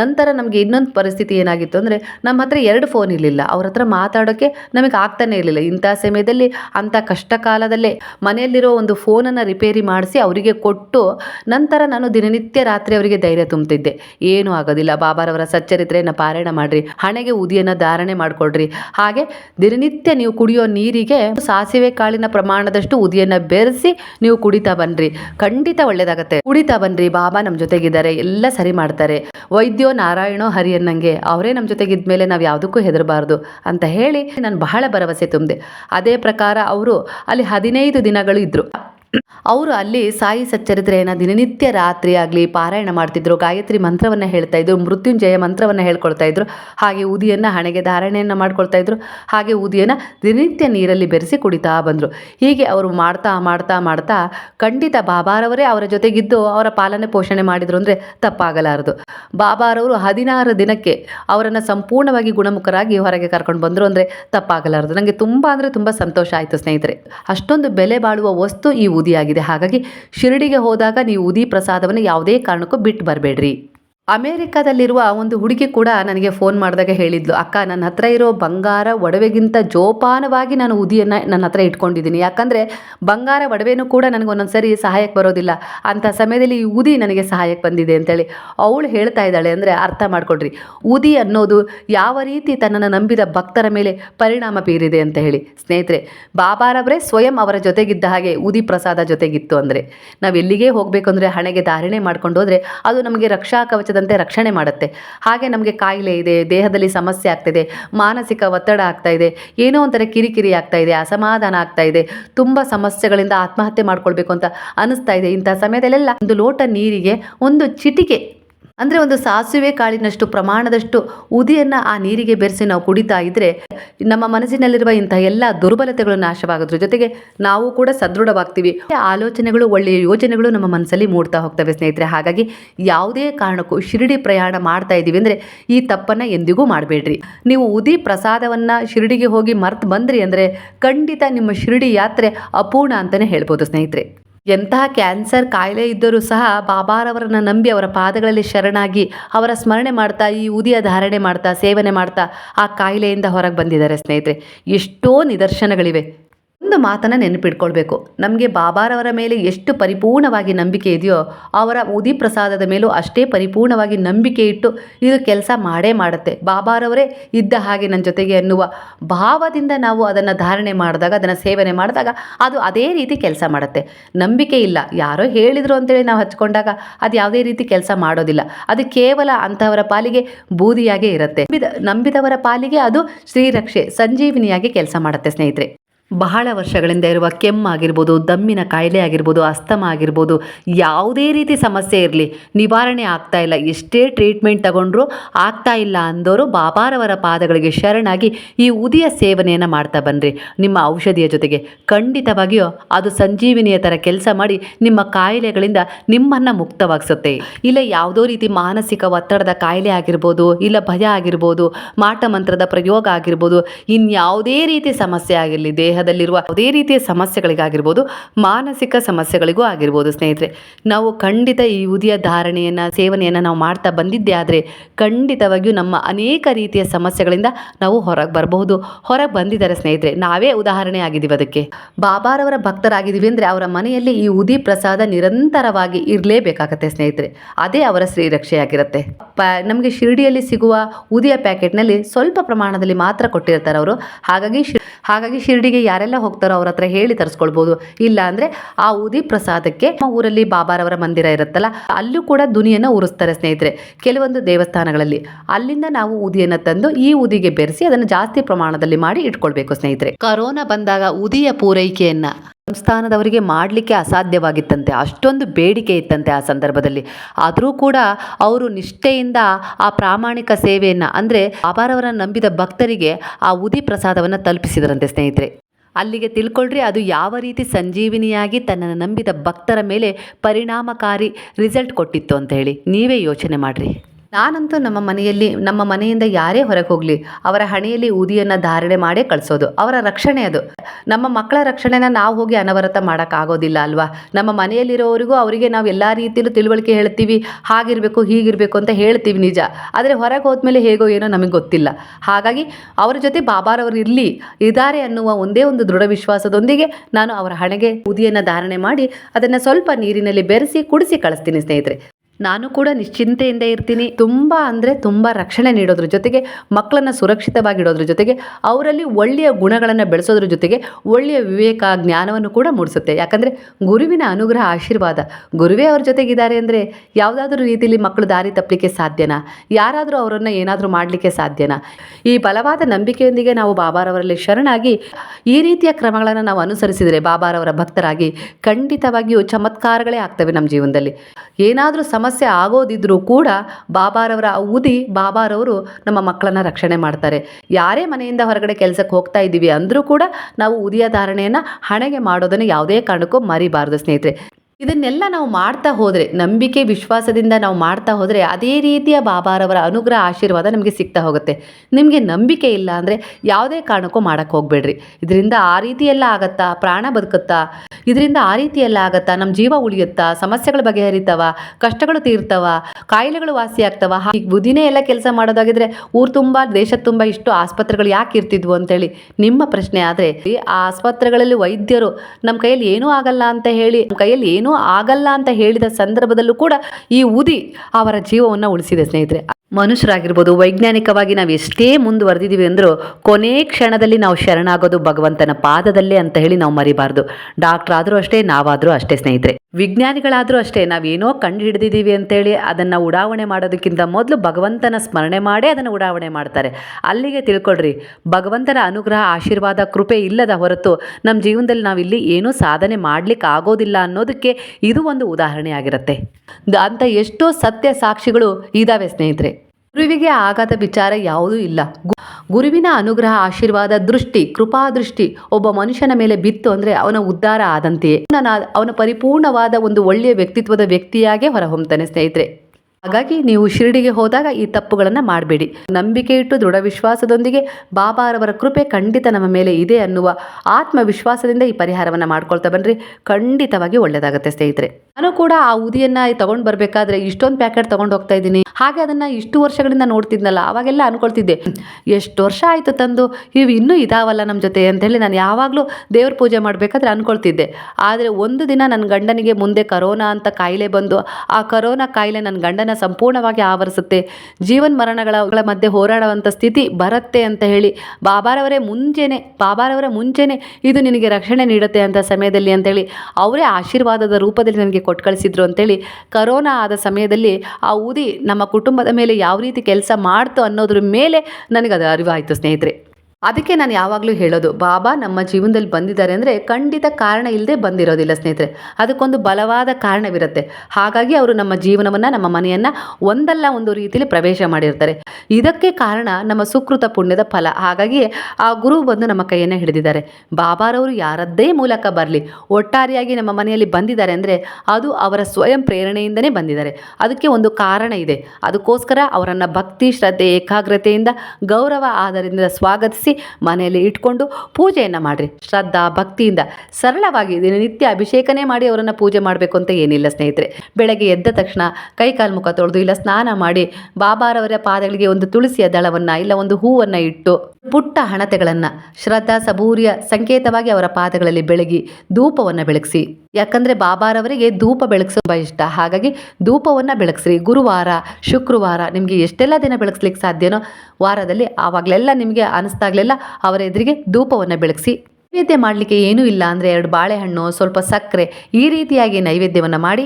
ನಂತರ ನಮಗೆ ಇನ್ನೊಂದು ಪರಿಸ್ಥಿತಿ ಏನಾಗಿತ್ತು ಅಂದರೆ ನಮ್ಮ ಹತ್ರ ಎರಡು ಫೋನ್ ಇರಲಿಲ್ಲ. ಅವ್ರ ಹತ್ರ ಮಾತಾಡೋಕ್ಕೆ ನಮಗೆ ಆಗ್ತಾನೇ ಇರಲಿಲ್ಲ. ಇಂಥ ಸಮಯದಲ್ಲಿ, ಅಂಥ ಕಷ್ಟ ಕಾಲದಲ್ಲೇ ಮನೆಯಲ್ಲಿರೋ ಒಂದು ಫೋನನ್ನು ರಿಪೇರಿ ಮಾಡಿಸಿ ಅವರಿಗೆ ಕೊಟ್ಟು ನಂತರ ನಾನು ದಿನನಿತ್ಯ ರಾತ್ರಿ ಅವರಿಗೆ ಧೈರ್ಯ ತುಂಬುತ್ತಿದ್ದೆ ಏನೂ ಆಗೋದಿಲ್ಲ. ಬಾಬಾರವರ ಸಚ್ಚರಿತ್ರೆಯನ್ನು ಪಾರಾಯಣ ಮಾಡಿರಿ. ಹಣೆಗೆ ಉದಿಯನ್ನು ಧಾರಣೆ ಮಾಡಿಕೊಡ್ರಿ ಹಾಗೆ ದಿನನಿತ್ಯ ನೀವು ಕುಡಿಯೋ ನೀರಿಗೆ ಸಾಸಿವೆ ಕಾಳಿನ ಪ್ರಮಾಣದಷ್ಟು ಉದಿಯನ್ನು ಬೆರೆಸಿ ನೀವು ಕುಡಿತಾ ಬನ್ರಿ. ಖಂಡಿತ ಒಳ್ಳೇದಾಗತ್ತೆ. ಕುಡಿತಾ ಬನ್ರಿ. ಬಾಬಾ ನಮ್ಮ ಜೊತೆಗಿದ್ದಾರೆ. ಎಲ್ಲ ಸರಿ ಮಾಡ್ತಾರೆ. ವೈದ್ಯೋ ನಾರಾಯಣೋ ಹರಿ ಅನ್ನಂಗೆ ಅವರೇ ನಮ್ಮ ಜೊತೆಗಿದ್ಮೇಲೆ ನಾವು ಯಾವುದಕ್ಕೂ ಹೆದರಬಾರ್ದು ಅಂತ ಹೇಳಿ ನಾನು ಬಹಳ ಭರವಸೆ ತುಂಬಿದೆ. ಅದೇ ಪ್ರಕಾರ ಅವರು ಅಲ್ಲಿ ಹದಿನೈದು ದಿನಗಳು ಇದ್ದರು ಅವರು ಅಲ್ಲಿ ಸಾಯಿ ಸಚ್ಚರಿತ್ರೆಯನ್ನು ದಿನನಿತ್ಯ ರಾತ್ರಿ ಆಗಲಿ ಪಾರಾಯಣ ಮಾಡ್ತಿದ್ರು, ಗಾಯತ್ರಿ ಮಂತ್ರವನ್ನು ಹೇಳ್ತಾ ಇದ್ರು, ಮೃತ್ಯುಂಜಯ ಮಂತ್ರವನ್ನು ಹೇಳ್ಕೊಳ್ತಾ ಇದ್ರು, ಹಾಗೆ ಉದಿಯನ್ನು ಹಣೆಗೆ ಧಾರಣೆಯನ್ನು ಮಾಡ್ಕೊಳ್ತಾ ಇದ್ರು, ಹಾಗೆ ಉದಿಯನ್ನು ದಿನನಿತ್ಯ ನೀರಲ್ಲಿ ಬೆರೆಸಿ ಕುಡಿತಾ ಬಂದರು. ಹೀಗೆ ಅವರು ಮಾಡ್ತಾ ಮಾಡ್ತಾ ಮಾಡ್ತಾ ಖಂಡಿತ ಬಾಬಾರವರೇ ಅವರ ಜೊತೆಗಿದ್ದು ಅವರ ಪಾಲನೆ ಪೋಷಣೆ ಮಾಡಿದ್ರು ಅಂದರೆ ತಪ್ಪಾಗಲಾರದು. ಬಾಬಾರವರು ಹದಿನಾರು ದಿನಕ್ಕೆ ಅವರನ್ನು ಸಂಪೂರ್ಣವಾಗಿ ಗುಣಮುಖರಾಗಿ ಹೊರಗೆ ಕರ್ಕೊಂಡು ಬಂದರು ಅಂದರೆ ತಪ್ಪಾಗಲಾರದು. ನನಗೆ ತುಂಬ ಅಂದರೆ ತುಂಬ ಸಂತೋಷ ಆಯಿತು ಸ್ನೇಹಿತರೆ. ಅಷ್ಟೊಂದು ಬೆಲೆ ಬಾಳುವ ವಸ್ತು ಈ ಉದಿಯಾಗಿದೆ ಹಾಗಾಗಿ ಶಿರಡಿಗೆ ಹೋದಾಗ ನೀವು ಉದಿ ಪ್ರಸಾದವನ್ನು ಯಾವುದೇ ಕಾರಣಕ್ಕೂ ಬಿಟ್ಟು ಬರಬೇಡ್ರಿ. ಅಮೇರಿಕಾದಲ್ಲಿರುವ ಒಂದು ಹುಡುಗಿ ಕೂಡ ನನಗೆ ಫೋನ್ ಮಾಡಿದಾಗ ಹೇಳಿದ್ಲು, ಅಕ್ಕ ನನ್ನ ಹತ್ರ ಇರೋ ಬಂಗಾರ ಒಡವೆಗಿಂತ ಜೋಪಾನವಾಗಿ ನಾನು ಉದಿಯನ್ನು ನನ್ನ ಹತ್ರ ಇಟ್ಕೊಂಡಿದ್ದೀನಿ. ಯಾಕಂದರೆ ಬಂಗಾರ ಒಡವೆನೂ ಕೂಡ ನನಗೆ ಸಹಾಯಕ್ಕೆ ಬರೋದಿಲ್ಲ. ಅಂಥ ಸಮಯದಲ್ಲಿ ಈ ಉದಿ ನನಗೆ ಸಹಾಯಕ್ಕೆ ಬಂದಿದೆ ಅಂತೇಳಿ ಅವಳು ಹೇಳ್ತಾ ಇದ್ದಾಳೆ ಅಂದರೆ ಅರ್ಥ ಮಾಡ್ಕೊಳ್ರಿ. ಉದಿ ಅನ್ನೋದು ಯಾವ ರೀತಿ ತನ್ನನ್ನು ನಂಬಿದ ಭಕ್ತರ ಮೇಲೆ ಪರಿಣಾಮ ಬೀರಿದೆ ಅಂತ ಹೇಳಿ. ಸ್ನೇಹಿತರೆ, ಬಾಬಾರವರೇ ಸ್ವಯಂ ಅವರ ಜೊತೆಗಿದ್ದ ಹಾಗೆ ಉದಿ ಪ್ರಸಾದ ಜೊತೆಗಿತ್ತು ಅಂದರೆ. ನಾವು ಎಲ್ಲಿಗೇ ಹೋಗಬೇಕು ಅಂದರೆ ಹಣೆಗೆ ಧಾರಣೆ ಮಾಡ್ಕೊಂಡು ಹೋದರೆ ಅದು ನಮಗೆ ರಕ್ಷಾ ಕವಚದಂತೆ ರಕ್ಷಣೆ ಮಾಡುತ್ತೆ. ಹಾಗೆ ನಮಗೆ ಕಾಯಿಲೆ ಇದೆ, ದೇಹದಲ್ಲಿ ಸಮಸ್ಯೆ ಆಗ್ತಿದೆ, ಮಾನಸಿಕ ಒತ್ತಡ ಆಗ್ತಾ ಇದೆ, ಏನೋ ಒಂಥರ ಕಿರಿಕಿರಿ ಆಗ್ತಾ ಇದೆ, ಅಸಮಾಧಾನ ಆಗ್ತಾ ಇದೆ, ತುಂಬ ಸಮಸ್ಯೆಗಳಿಂದ ಆತ್ಮಹತ್ಯೆ ಮಾಡ್ಕೊಳ್ಬೇಕು ಅಂತ ಅನಿಸ್ತಾ ಇದೆ ಇಂಥ ಸಮಯದಲ್ಲೆಲ್ಲ ಒಂದು ಲೋಟ ನೀರಿಗೆ, ಒಂದು ಚಿಟಿಕೆ ಅಂದರೆ ಒಂದು ಸಾಸಿವೆ ಕಾಳಿನಷ್ಟು ಪ್ರಮಾಣದಷ್ಟು ಉದಿಯನ್ನು ಆ ನೀರಿಗೆ ಬೆರೆಸಿ ನಾವು ಕುಡಿತಾ ಇದ್ದರೆ ನಮ್ಮ ಮನಸ್ಸಿನಲ್ಲಿರುವ ಇಂಥ ಎಲ್ಲ ದುರ್ಬಲತೆಗಳು ನಾಶವಾಗೋದ್ರ ಜೊತೆಗೆ ನಾವು ಕೂಡ ಸದೃಢವಾಗ್ತೀವಿ. ಆಲೋಚನೆಗಳು, ಒಳ್ಳೆಯ ಯೋಜನೆಗಳು ನಮ್ಮ ಮನಸ್ಸಲ್ಲಿ ಮೂಡ್ತಾ ಹೋಗ್ತವೆ ಸ್ನೇಹಿತರೆ. ಹಾಗಾಗಿ ಯಾವುದೇ ಕಾರಣಕ್ಕೂ ಶಿರಡಿ ಪ್ರಯಾಣ ಮಾಡ್ತಾ ಇದ್ದೀವಿ ಅಂದರೆ ಈ ತಪ್ಪನ್ನು ಎಂದಿಗೂ ಮಾಡಬೇಡ್ರಿ. ನೀವು ಉದಿ ಪ್ರಸಾದವನ್ನು ಶಿರಡಿಗೆ ಹೋಗಿ ಮರ್ತು ಬಂದ್ರಿ ಅಂದರೆ ಖಂಡಿತ ನಿಮ್ಮ ಶಿರಡಿ ಯಾತ್ರೆ ಅಪೂರ್ಣ ಅಂತಲೇ ಹೇಳ್ಬೋದು ಸ್ನೇಹಿತರೆ. ಎಂತಹ ಕ್ಯಾನ್ಸರ್ ಕಾಯಿಲೆ ಇದ್ದರೂ ಸಹ ಬಾಬಾರವರನ್ನು ನಂಬಿ ಅವರ ಪಾದಗಳಲ್ಲಿ ಶರಣಾಗಿ ಅವರ ಸ್ಮರಣೆ ಮಾಡ್ತಾ, ಈ ಉದಿಯ ಧಾರಣೆ ಮಾಡ್ತಾ, ಸೇವನೆ ಮಾಡ್ತಾ ಆ ಕಾಯಿಲೆಯಿಂದ ಹೊರಗೆ ಬಂದಿದ್ದಾರೆ ಸ್ನೇಹಿತರೆ. ಎಷ್ಟೋ ನಿದರ್ಶನಗಳಿವೆ. ಒಂದು ಮಾತನ್ನು ನೆನಪಿಟ್ಕೊಳ್ಬೇಕು. ನಮಗೆ ಬಾಬಾರವರ ಮೇಲೆ ಎಷ್ಟು ಪರಿಪೂರ್ಣವಾಗಿ ನಂಬಿಕೆ ಇದೆಯೋ, ಅವರ ಉದಿ ಪ್ರಸಾದದ ಮೇಲೂ ಅಷ್ಟೇ ಪರಿಪೂರ್ಣವಾಗಿ ನಂಬಿಕೆ ಇಟ್ಟು ಇದು ಕೆಲಸ ಮಾಡೇ ಮಾಡುತ್ತೆ. ಬಾಬಾರವರೇ ಇದ್ದ ಹಾಗೆ ನನ್ನ ಜೊತೆಗೆ ಅನ್ನುವ ಭಾವದಿಂದ ನಾವು ಅದನ್ನು ಧಾರಣೆ ಮಾಡಿದಾಗ, ಅದನ್ನು ಸೇವನೆ ಮಾಡಿದಾಗ ಅದು ಅದೇ ರೀತಿ ಕೆಲಸ ಮಾಡುತ್ತೆ. ನಂಬಿಕೆ ಇಲ್ಲ. ಯಾರೋ ಹೇಳಿದರು ಅಂತೇಳಿ ನಾವು ಹಚ್ಕೊಂಡಾಗ ಅದು ಯಾವುದೇ ರೀತಿ ಕೆಲಸ ಮಾಡೋದಿಲ್ಲ. ಅದು ಕೇವಲ ಅಂಥವರ ಪಾಲಿಗೆ ಬೂದಿಯಾಗೇ ಇರುತ್ತೆ. ನಂಬಿದ ನಂಬಿದವರ ಪಾಲಿಗೆ ಅದು ಶ್ರೀರಕ್ಷೆ, ಸಂಜೀವಿನಿಯಾಗಿ ಕೆಲಸ ಮಾಡುತ್ತೆ ಸ್ನೇಹಿತರೆ. ಬಹಳ ವರ್ಷಗಳಿಂದ ಇರುವ ಕೆಮ್ಮಾಗಿರ್ಬೋದು, ದಮ್ಮಿನ ಕಾಯಿಲೆ ಆಗಿರ್ಬೋದು, ಅಸ್ತಮ ಆಗಿರ್ಬೋದು, ಯಾವುದೇ ರೀತಿ ಸಮಸ್ಯೆ ಇರಲಿ, ನಿವಾರಣೆ ಆಗ್ತಾ ಇಲ್ಲ. ಎಷ್ಟೇ ಟ್ರೀಟ್ಮೆಂಟ್ ತಗೊಂಡ್ರೂ ಆಗ್ತಾ ಇಲ್ಲ ಅಂದವರು ಬಾಬಾರವರ ಪಾದಗಳಿಗೆ ಶರಣಾಗಿ ಈ ಉದಿಯ ಸೇವನೆಯನ್ನು ಮಾಡ್ತಾ ಬನ್ನಿರಿ ನಿಮ್ಮ ಔಷಧಿಯ ಜೊತೆಗೆ ಖಂಡಿತವಾಗಿಯೂ ಅದು ಸಂಜೀವಿನಿಯ ಥರ ಕೆಲಸ ಮಾಡಿ ನಿಮ್ಮ ಕಾಯಿಲೆಗಳಿಂದ ನಿಮ್ಮನ್ನು ಮುಕ್ತವಾಗಿಸುತ್ತೆ. ಇಲ್ಲ ಯಾವುದೋ ರೀತಿ ಮಾನಸಿಕ ಒತ್ತಡದ ಕಾಯಿಲೆ ಆಗಿರ್ಬೋದು, ಇಲ್ಲ ಭಯ ಆಗಿರ್ಬೋದು ಮಾಟ ಮಂತ್ರದ ಪ್ರಯೋಗ ಆಗಿರ್ಬೋದು, ಇನ್ಯಾವುದೇ ರೀತಿ ಸಮಸ್ಯೆ ಆಗಿರಲಿ ದೇಹದಲ್ಲಿರುವ ಯಾವುದೇ ರೀತಿಯ ಸಮಸ್ಯೆಗಳಿಗಾಗಿರ್ಬೋದು, ಮಾನಸಿಕ ಸಮಸ್ಯೆಗಳಿಗೂ ಆಗಿರ್ಬೋದು ಸ್ನೇಹಿತರೆ. ನಾವು ಖಂಡಿತ ಈ ಉದಿಯ ಧಾರಣೆಯನ್ನು, ಸೇವನೆಯನ್ನು ನಾವು ಮಾಡ್ತಾ ಬಂದಿದ್ದೇ ಆದರೆ ಖಂಡಿತವಾಗಿಯೂ ನಮ್ಮ ಅನೇಕ ರೀತಿಯ ಸಮಸ್ಯೆಗಳಿಂದ ನಾವು ಹೊರಗೆ ಬರಬಹುದು. ಹೊರಗೆ ಬಂದಿದ್ದಾರೆ ಸ್ನೇಹಿತರೆ. ನಾವೇ ಉದಾಹರಣೆ ಆಗಿದ್ದೀವಿ ಅದಕ್ಕೆ. ಬಾಬಾರವರ ಭಕ್ತರಾಗಿದ್ದೀವಿ ಅಂದರೆ ಅವರ ಮನೆಯಲ್ಲಿ ಈ ಉದಿ ಪ್ರಸಾದ ನಿರಂತರವಾಗಿ ಇರಲೇಬೇಕಾಗತ್ತೆ ಸ್ನೇಹಿತರೆ. ಅದೇ ಅವರ ಶ್ರೀರಕ್ಷೆಯಾಗಿರುತ್ತೆ ಪ, ನಮಗೆ ಶಿರಡಿಯಲ್ಲಿ ಸಿಗುವ ಉದಿಯ ಪ್ಯಾಕೆಟ್ನಲ್ಲಿ ಸ್ವಲ್ಪ ಪ್ರಮಾಣದಲ್ಲಿ ಮಾತ್ರ ಕೊಟ್ಟಿರ್ತಾರೆ ಅವರು ಹಾಗಾಗಿ ಹಾಗಾಗಿ ಶಿರಡಿಗೆ ಯಾರೆಲ್ಲ ಹೋಗ್ತಾರೋ ಅವ್ರ ಹತ್ರ ಹೇಳಿ ತರಿಸ್ಕೊಳ್ಬೋದು. ಇಲ್ಲ ಅಂದರೆ ಆ ಊದಿ ಪ್ರಸಾದಕ್ಕೆ ನಮ್ಮ ಊರಲ್ಲಿ ಬಾಬಾರವರ ಮಂದಿರ ಇರುತ್ತಲ್ಲ, ಅಲ್ಲೂ ಕೂಡ ದುನಿಯನ್ನು ಉರಿಸ್ತಾರೆ ಸ್ನೇಹಿತರೆ, ಕೆಲವೊಂದು ದೇವಸ್ಥಾನಗಳಲ್ಲಿ. ಅಲ್ಲಿಂದ ನಾವು ಊದಿಯನ್ನು ತಂದು ಈ ಊದಿಗೆ ಬೆರೆಸಿ ಅದನ್ನು ಜಾಸ್ತಿ ಪ್ರಮಾಣದಲ್ಲಿ ಮಾಡಿ ಇಟ್ಕೊಳ್ಬೇಕು ಸ್ನೇಹಿತರೆ. ಕರೋನಾ ಬಂದಾಗ ಉದಿಯ ಪೂರೈಕೆಯನ್ನ ಸಂಸ್ಥಾನದವರಿಗೆ ಮಾಡಲಿಕ್ಕೆ ಅಸಾಧ್ಯವಾಗಿತ್ತಂತೆ, ಅಷ್ಟೊಂದು ಬೇಡಿಕೆ ಇತ್ತಂತೆ ಆ ಸಂದರ್ಭದಲ್ಲಿ. ಆದರೂ ಕೂಡ ಅವರು ನಿಷ್ಠೆಯಿಂದ ಆ ಪ್ರಾಮಾಣಿಕ ಸೇವೆಯನ್ನು, ಅಂದರೆ ಅಪಾರವರನ್ನು ನಂಬಿದ ಭಕ್ತರಿಗೆ ಆ ಉದಿ ಪ್ರಸಾದವನ್ನು ತಲುಪಿಸಿದರಂತೆ ಸ್ನೇಹಿತರೆ. ಅಲ್ಲಿಗೆ ತಿಳ್ಕೊಳ್ರಿ, ಅದು ಯಾವ ರೀತಿ ಸಂಜೀವಿನಿಯಾಗಿ ತನ್ನನ್ನು ನಂಬಿದ ಭಕ್ತರ ಮೇಲೆ ಪರಿಣಾಮಕಾರಿ ರಿಸಲ್ಟ್ ಕೊಟ್ಟಿತ್ತು ಅಂತ ಹೇಳಿ ನೀವೇ ಯೋಚನೆ ಮಾಡಿರಿ. ನಾನಂತೂ ನಮ್ಮ ಮನೆಯಲ್ಲಿ, ನಮ್ಮ ಮನೆಯಿಂದ ಯಾರೇ ಹೊರಗೆ ಹೋಗಲಿ, ಅವರ ಹಣೆಯಲ್ಲಿ ಊದಿಯನ್ನು ಧಾರಣೆ ಮಾಡೇ ಕಳಿಸೋದು, ಅವರ ರಕ್ಷಣೆ ಅದು. ನಮ್ಮ ಮಕ್ಕಳ ರಕ್ಷಣೆನ ನಾವು ಹೋಗಿ ಅನವರತ ಮಾಡೋಕ್ಕಾಗೋದಿಲ್ಲ ಅಲ್ವಾ? ನಮ್ಮ ಮನೆಯಲ್ಲಿರೋವರಿಗೂ ಅವರಿಗೆ ನಾವು ಎಲ್ಲ ರೀತಿಯಲ್ಲೂ ತಿಳುವಳಿಕೆ ಹೇಳ್ತೀವಿ, ಹಾಗಿರಬೇಕು, ಹೀಗಿರಬೇಕು ಅಂತ ಹೇಳ್ತೀವಿ ನಿಜ. ಆದರೆ ಹೊರಗೆ ಹೋದ್ಮೇಲೆ ಹೇಗೋ ಏನೋ ನಮಗೆ ಗೊತ್ತಿಲ್ಲ. ಹಾಗಾಗಿ ಅವರ ಜೊತೆ ಬಾಬಾರವರು ಇರಲಿ ಇದ್ದಾರೆ ಅನ್ನುವ ಒಂದೇ ಒಂದು ದೃಢ ವಿಶ್ವಾಸದೊಂದಿಗೆ ನಾನು ಅವರ ಹಣೆಗೆ ಊದಿಯನ್ನು ಧಾರಣೆ ಮಾಡಿ, ಅದನ್ನು ಸ್ವಲ್ಪ ನೀರಿನಲ್ಲಿ ಬೆರೆಸಿ, ಕುಡಿಸಿ ಕಳಿಸ್ತೀನಿ ಸ್ನೇಹಿತರೆ. ನಾನು ಕೂಡ ನಿಶ್ಚಿಂತೆಯಿಂದ ಇರ್ತೀನಿ. ತುಂಬ ಅಂದರೆ ತುಂಬ ರಕ್ಷಣೆ ನೀಡೋದ್ರ ಜೊತೆಗೆ, ಮಕ್ಕಳನ್ನು ಸುರಕ್ಷಿತವಾಗಿಡೋದ್ರ ಜೊತೆಗೆ, ಅವರಲ್ಲಿ ಒಳ್ಳೆಯ ಗುಣಗಳನ್ನು ಬೆಳೆಸೋದ್ರ ಜೊತೆಗೆ ಒಳ್ಳೆಯ ವಿವೇಕ, ಜ್ಞಾನವನ್ನು ಕೂಡ ಮೂಡಿಸುತ್ತೆ. ಯಾಕಂದರೆ ಗುರುವಿನ ಅನುಗ್ರಹ, ಆಶೀರ್ವಾದ ಗುರುವೇ ಅವ್ರ ಜೊತೆಗಿದ್ದಾರೆ ಅಂದರೆ ಯಾವುದಾದ್ರೂ ರೀತಿಯಲ್ಲಿ ಮಕ್ಕಳು ದಾರಿ ತಪ್ಪಲಿಕ್ಕೆ ಸಾಧ್ಯನಾ? ಯಾರಾದರೂ ಅವರನ್ನು ಏನಾದರೂ ಮಾಡಲಿಕ್ಕೆ ಸಾಧ್ಯನಾ? ಈ ಬಲವಾದ ನಂಬಿಕೆಯೊಂದಿಗೆ ನಾವು ಬಾಬಾರವರಲ್ಲಿ ಶರಣಾಗಿ ಈ ರೀತಿಯ ಕ್ರಮಗಳನ್ನು ನಾವು ಅನುಸರಿಸಿದರೆ ಬಾಬಾರವರ ಭಕ್ತರಾಗಿ ಖಂಡಿತವಾಗಿಯೂ ಚಮತ್ಕಾರಗಳೇ ಆಗ್ತವೆ ನಮ್ಮ ಜೀವನದಲ್ಲಿ. ಏನಾದರೂ ಸಮಸ್ಯೆ ಆಗೋದಿದ್ರೂ ಕೂಡ ಬಾಬಾರವರ ಊದಿ ಬಾಬಾರವರು ನಮ್ಮ ಮಕ್ಕಳನ್ನ ರಕ್ಷಣೆ ಮಾಡ್ತಾರೆ. ಯಾರೇ ಮನೆಯಿಂದ ಹೊರಗಡೆ ಕೆಲಸಕ್ಕೆ ಹೋಗ್ತಾ ಇದ್ದೀವಿ ಅಂದರೂ ಕೂಡ ನಾವು ಉದಿಯ ಧಾರಣೆಯನ್ನು ಹಣೆಗೆ ಮಾಡೋದನ್ನು ಯಾವುದೇ ಕಾರಣಕ್ಕೂ ಮರಿಬಾರ್ದು ಸ್ನೇಹಿತರೆ. ಇದನ್ನೆಲ್ಲ ನಾವು ಮಾಡ್ತಾ ಹೋದರೆ, ನಂಬಿಕೆ, ವಿಶ್ವಾಸದಿಂದ ನಾವು ಮಾಡ್ತಾ ಹೋದರೆ ಅದೇ ರೀತಿಯ ಬಾಬಾರವರ ಅನುಗ್ರಹ, ಆಶೀರ್ವಾದ ನಮಗೆ ಸಿಗ್ತಾ ಹೋಗುತ್ತೆ. ನಿಮಗೆ ನಂಬಿಕೆ ಇಲ್ಲ ಅಂದರೆ ಯಾವುದೇ ಕಾರಣಕ್ಕೂ ಮಾಡೋಕ್ಕೆ ಹೋಗಬೇಡ್ರಿ. ಇದರಿಂದ ಆ ರೀತಿಯೆಲ್ಲ ಆಗತ್ತಾ? ಪ್ರಾಣ ಬದುಕುತ್ತಾ? ಇದರಿಂದ ಆ ರೀತಿಯೆಲ್ಲ ಆಗತ್ತಾ? ನಮ್ಮ ಜೀವ ಉಳಿಯುತ್ತಾ? ಸಮಸ್ಯೆಗಳು ಬಗೆಹರಿತಾವ? ಕಷ್ಟಗಳು ತೀರ್ತಾವ? ಕಾಯಿಲೆಗಳು ವಾಸಿ ಆಗ್ತಾವ? ಈಗ ಬುದ್ಧಿನೇ ಎಲ್ಲ ಕೆಲಸ ಮಾಡೋದಾಗಿದ್ರೆ ಊರು ತುಂಬ ದೇಶ ತುಂಬ ಇಷ್ಟು ಆಸ್ಪತ್ರೆಗಳು ಯಾಕೆ ಇರ್ತಿದ್ವು ಅಂತೇಳಿ ನಿಮ್ಮ ಪ್ರಶ್ನೆ ಆದರೆ ಆ ಆಸ್ಪತ್ರೆಗಳಲ್ಲಿ ವೈದ್ಯರು ನಮ್ಮ ಕೈಯಲ್ಲಿ ಏನೂ ಆಗಲ್ಲ ಅಂತ ಹೇಳಿ ನಮ್ಮ ಕೈಯಲ್ಲಿ ಏನೂ ಆಗಲ್ಲ ಅಂತ ಹೇಳಿದ ಸಂದರ್ಭದಲ್ಲೂ ಕೂಡ ಈ ಉದಿ ಅವರ ಜೀವವನ್ನು ಉಳಿಸಿದೆ ಸ್ನೇಹಿತರೆ. ಮನುಷ್ಯರಾಗಿರ್ಬೋದು, ವೈಜ್ಞಾನಿಕವಾಗಿ ನಾವು ಎಷ್ಟೇ ಮುಂದುವರೆದಿದ್ದೀವಿ ಅಂದರೂ ಕೊನೆ ಕ್ಷಣದಲ್ಲಿ ನಾವು ಶರಣಾಗೋದು ಭಗವಂತನ ಪಾದದಲ್ಲೇ ಅಂತ ಹೇಳಿ ನಾವು ಮರಿಬಾರ್ದು. ಡಾಕ್ಟರ್ ಆದರೂ ಅಷ್ಟೇ, ನಾವಾದರೂ ಅಷ್ಟೇ ಸ್ನೇಹಿತರೆ. ವಿಜ್ಞಾನಿಗಳಾದರೂ ಅಷ್ಟೇ, ನಾವೇನೋ ಕಂಡು ಹಿಡಿದಿದ್ದೀವಿ ಅಂತೇಳಿ ಅದನ್ನು ಉಡಾವಣೆ ಮಾಡೋದಕ್ಕಿಂತ ಮೊದಲು ಭಗವಂತನ ಸ್ಮರಣೆ ಮಾಡೇ ಅದನ್ನು ಉಡಾವಣೆ ಮಾಡ್ತಾರೆ. ಅಲ್ಲಿಗೆ ತಿಳ್ಕೊಳ್ರಿ, ಭಗವಂತನ ಅನುಗ್ರಹ, ಆಶೀರ್ವಾದ, ಕೃಪೆ ಇಲ್ಲದ ಹೊರತು ನಮ್ಮ ಜೀವನದಲ್ಲಿ ನಾವಿಲ್ಲಿ ಏನೂ ಸಾಧನೆ ಮಾಡಲಿಕ್ಕೆ ಆಗೋದಿಲ್ಲ ಅನ್ನೋದಕ್ಕೆ ಇದು ಒಂದು ಉದಾಹರಣೆ ಆಗಿರುತ್ತೆ ಅಂತ ಎಷ್ಟೋ ಸತ್ಯ ಸಾಕ್ಷಿಗಳು ಇದ್ದಾವೆ ಸ್ನೇಹಿತರೆ. ಗುರುವಿಗೆ ಆಗದ ವಿಚಾರ ಯಾವುದೂ ಇಲ್ಲ. ಗುರುವಿನ ಅನುಗ್ರಹ, ಆಶೀರ್ವಾದ, ದೃಷ್ಟಿ ಕೃಪಾದೃಷ್ಟಿ ಒಬ್ಬ ಮನುಷ್ಯನ ಮೇಲೆ ಬಿತ್ತು ಅಂದರೆ ಅವನ ಉದ್ಧಾರ ಆದಂತೆಯೇ. ಅವನ ಪರಿಪೂರ್ಣವಾದ ಒಂದು ಒಳ್ಳೆಯ ವ್ಯಕ್ತಿತ್ವದ ವ್ಯಕ್ತಿಯಾಗೇ ಹೊರಹೊಮ್ಮತಾನೆ ಸ್ನೇಹಿತರೆ. ಹಾಗಾಗಿ ನೀವು ಶಿರಡಿಗೆ ಹೋದಾಗ ಈ ತಪ್ಪುಗಳನ್ನು ಮಾಡಬೇಡಿ. ನಂಬಿಕೆ ಇಟ್ಟು ದೃಢ ವಿಶ್ವಾಸದೊಂದಿಗೆ ಬಾಬಾರವರ ಕೃಪೆ ಖಂಡಿತ ನಮ್ಮ ಮೇಲೆ ಇದೆ ಅನ್ನುವ ಆತ್ಮವಿಶ್ವಾಸದಿಂದ ಈ ಪರಿಹಾರವನ್ನು ಮಾಡ್ಕೊಳ್ತಾ ಬನ್ನಿರಿ ಖಂಡಿತವಾಗಿ ಒಳ್ಳೆಯದಾಗುತ್ತೆ ಸ್ನೇಹಿತರೆ. ನಾನು ಕೂಡ ಆ ಉದಿಯನ್ನು ತಗೊಂಡು ಬರಬೇಕಾದ್ರೆ ಇಷ್ಟೊಂದು ಪ್ಯಾಕೆಟ್ ತೊಗೊಂಡು ಹೋಗ್ತಾ ಇದ್ದೀನಿ. ಹಾಗೆ ಅದನ್ನು ಇಷ್ಟು ವರ್ಷಗಳಿಂದ ನೋಡ್ತಿದ್ನಲ್ಲ, ಅವಾಗೆಲ್ಲ ಅನ್ಕೊಳ್ತಿದ್ದೆ, ಎಷ್ಟು ವರ್ಷ ಆಯಿತು ತಂದು, ಇವು ಇನ್ನೂ ಇದಾವಲ್ಲ ನಮ್ಮ ಜೊತೆ ಅಂತೇಳಿ ನಾನು ಯಾವಾಗಲೂ ದೇವ್ರ ಪೂಜೆ ಮಾಡಬೇಕಾದ್ರೆ ಅನ್ಕೊಳ್ತಿದ್ದೆ. ಆದರೆ ಒಂದು ದಿನ ನನ್ನ ಗಂಡನಿಗೆ ಮುಂದೆ ಕರೋನಾ ಅಂತ ಕಾಯಿಲೆ ಬಂದು, ಆ ಕರೋನಾ ಕಾಯಿಲೆ ನನ್ನ ಗಂಡನ ಸಂಪೂರ್ಣವಾಗಿ ಆವರಿಸುತ್ತೆ. ಜೀವನ್ ಮರಣಗಳ ಮಧ್ಯೆ ಹೋರಾಡುವಂಥ ಸ್ಥಿತಿ ಬರುತ್ತೆ ಅಂತ ಹೇಳಿ, ಬಾಬಾರವರೇ ಮುಂಚೆನೆ, ಬಾಬಾರವರ ಮುಂಚೆನೆ ಇದು ನಿನಗೆ ರಕ್ಷಣೆ ನೀಡುತ್ತೆ ಅಂತ ಸಮಯದಲ್ಲಿ ಅಂತೇಳಿ ಅವರೇ ಆಶೀರ್ವಾದದ ರೂಪದಲ್ಲಿ ನನಗೆ ಕೊಟ್ಟು ಕಳಿಸಿದ್ರು ಅಂತೇಳಿ ಕರೋನಾ ಆದ ಸಮಯದಲ್ಲಿ ಆ ಊದಿ ನಮ್ಮ ಕುಟುಂಬದ ಮೇಲೆ ಯಾವ ರೀತಿ ಕೆಲಸ ಮಾಡ್ತು ಅನ್ನೋದ್ರ ಮೇಲೆ ನನಗೆ ಅದು ಅರಿವಾಯಿತು ಸ್ನೇಹಿತರೆ. ಅದಕ್ಕೆ ನಾನು ಯಾವಾಗಲೂ ಹೇಳೋದು, ಬಾಬಾ ನಮ್ಮ ಜೀವನದಲ್ಲಿ ಬಂದಿದ್ದಾರೆ ಅಂದರೆ ಖಂಡಿತ ಕಾರಣ ಇಲ್ಲದೆ ಬಂದಿರೋದಿಲ್ಲ ಸ್ನೇಹಿತರೆ. ಅದಕ್ಕೊಂದು ಬಲವಾದ ಕಾರಣವಿರುತ್ತೆ. ಹಾಗಾಗಿ ಅವರು ನಮ್ಮ ಜೀವನವನ್ನು, ನಮ್ಮ ಮನೆಯನ್ನು ಒಂದಲ್ಲ ಒಂದು ರೀತಿಯಲ್ಲಿ ಪ್ರವೇಶ ಮಾಡಿರ್ತಾರೆ. ಇದಕ್ಕೆ ಕಾರಣ ನಮ್ಮ ಸುಕೃತ ಪುಣ್ಯದ ಫಲ. ಹಾಗಾಗಿ ಆ ಗುರು ಬಂದು ನಮ್ಮ ಕೈಯನ್ನು ಹಿಡಿದಿದ್ದಾರೆ. ಬಾಬಾರವರು ಯಾರದ್ದೇ ಮೂಲಕ ಬರಲಿ, ಒಟ್ಟಾರೆಯಾಗಿ ನಮ್ಮ ಮನೆಯಲ್ಲಿ ಬಂದಿದ್ದಾರೆ ಅಂದರೆ ಅದು ಅವರ ಸ್ವಯಂ ಪ್ರೇರಣೆಯಿಂದನೇ ಬಂದಿದ್ದಾರೆ. ಅದಕ್ಕೆ ಒಂದು ಕಾರಣ ಇದೆ. ಅದಕ್ಕೋಸ್ಕರ ಅವರನ್ನು ಭಕ್ತಿ, ಶ್ರದ್ಧೆ, ಏಕಾಗ್ರತೆಯಿಂದ, ಗೌರವ ಆಧಾರದಿಂದ ಸ್ವಾಗತಿಸಿ ಮನೆಯಲ್ಲಿ ಇಟ್ಕೊಂಡು ಪೂಜೆಯನ್ನು ಮಾಡಿರಿ. ಶ್ರದ್ಧಾ, ಭಕ್ತಿಯಿಂದ ಸರಳವಾಗಿ ದಿನನಿತ್ಯ ಅಭಿಷೇಕನೇ ಮಾಡಿ ಅವರನ್ನು ಪೂಜೆ ಮಾಡಬೇಕು ಅಂತ ಏನಿಲ್ಲ ಸ್ನೇಹಿತರೆ. ಬೆಳಗ್ಗೆ ಎದ್ದ ತಕ್ಷಣ ಕೈ ಕಾಲು ಮುಖ ತೊಳೆದು ಇಲ್ಲ ಸ್ನಾನ ಮಾಡಿ ಬಾಬಾರವರ ಪಾದಗಳಿಗೆ ಒಂದು ತುಳಸಿಯ ದಳವನ್ನು ಇಲ್ಲ ಒಂದು ಹೂವನ್ನು ಇಟ್ಟು ಪುಟ್ಟ ಹಣತೆಗಳನ್ನು ಶ್ರದ್ಧಾ, ಸಬೂರಿಯ ಸಂಕೇತವಾಗಿ ಅವರ ಪಾದಗಳಲ್ಲಿ ಬೆಳಗಿ ಧೂಪವನ್ನು ಬೆಳಗಿಸಿ. ಯಾಕಂದರೆ ಬಾಬಾರವರಿಗೆ ಧೂಪ ಬೆಳಗಿಸೋ ಇಷ್ಟ. ಹಾಗಾಗಿ ಧೂಪವನ್ನು ಬೆಳಗಿಸ್ರಿ. ಗುರುವಾರ, ಶುಕ್ರವಾರ ನಿಮಗೆ ಎಷ್ಟೆಲ್ಲ ದಿನ ಬೆಳಗಿಸ್ಲಿಕ್ಕೆ ಸಾಧ್ಯನೋ ವಾರದಲ್ಲಿ ಆವಾಗಲೆಲ್ಲ ನಿಮಗೆ ಅನಿಸ್ದಾಗಲೆಲ್ಲ ಅವರ ಎದುರಿಗೆ ಧೂಪವನ್ನು ಬೆಳಗಿಸಿ ನೈವೇದ್ಯ ಮಾಡಲಿಕ್ಕೆ ಏನೂ ಇಲ್ಲ ಅಂದರೆ ಎರಡು ಬಾಳೆಹಣ್ಣು, ಸ್ವಲ್ಪ ಸಕ್ಕರೆ ಈ ರೀತಿಯಾಗಿ ನೈವೇದ್ಯವನ್ನು ಮಾಡಿ